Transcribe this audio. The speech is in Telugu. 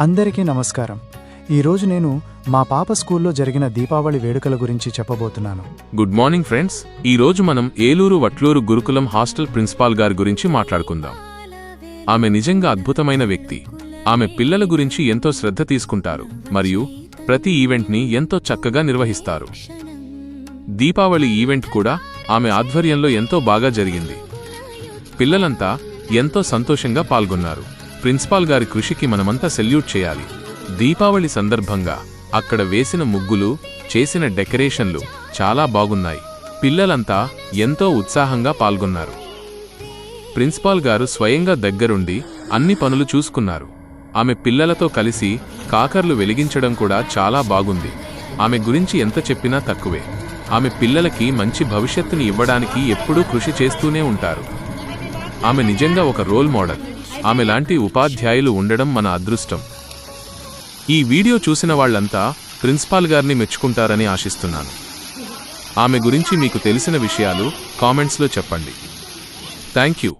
అందరికీ నమస్కారం. ఈరోజు నేను మా పాప స్కూల్లో జరిగిన దీపావళి వేడుకల గురించి చెప్పబోతున్నాను. Good morning friends. ఈ రోజు మనం ఏలూరు వట్లూరు గురుకులం హాస్టల్ ప్రిన్సిపాల్ గారి గురించి మాట్లాడుకుందాం. ఆమె నిజంగా అద్భుతమైన వ్యక్తి. ఆమె పిల్లల గురించి ఎంతో శ్రద్ధ తీసుకుంటారు మరియు ప్రతి ఈవెంట్ని ఎంతో చక్కగా నిర్వహిస్తారు. దీపావళి ఈవెంట్ కూడా ఆమె ఆధ్వర్యంలో ఎంతో బాగా జరిగింది. పిల్లలంతా ఎంతో సంతోషంగా పాల్గొన్నారు. ప్రిన్సిపాల్ గారి కృషికి మనమంతా సెల్యూట్ చేయాలి. దీపావళి సందర్భంగా అక్కడ వేసిన ముగ్గులు చేసిన డెకరేషన్లు చాలా బాగున్నాయి. పిల్లలంతా ఎంతో ఉత్సాహంగా పాల్గొన్నారు. ప్రిన్సిపాల్ గారు స్వయంగా దగ్గరుండి అన్ని పనులు చూసుకున్నారు. ఆమె పిల్లలతో కలిసి కాకర్లు వెలిగించడం కూడా చాలా బాగుంది. ఆమె గురించి ఎంత చెప్పినా తక్కువే. ఆమె పిల్లలకి మంచి భవిష్యత్తుని ఇవ్వడానికి ఎప్పుడూ కృషి చేస్తూనే ఉంటారు. ఆమె నిజంగా ఒక రోల్ మోడల్. ఆమె లాంటి ఉపాధ్యాయులు ఉండడం మన అదృష్టం. ఈ వీడియో చూసిన వాళ్ళంతా ప్రిన్సిపాల్ గారిని మెచ్చుకుంటారని ఆశిస్తున్నాను. ఆమె గురించి మీకు తెలిసిన విషయాలు కామెంట్స్లో చెప్పండి. Thank you.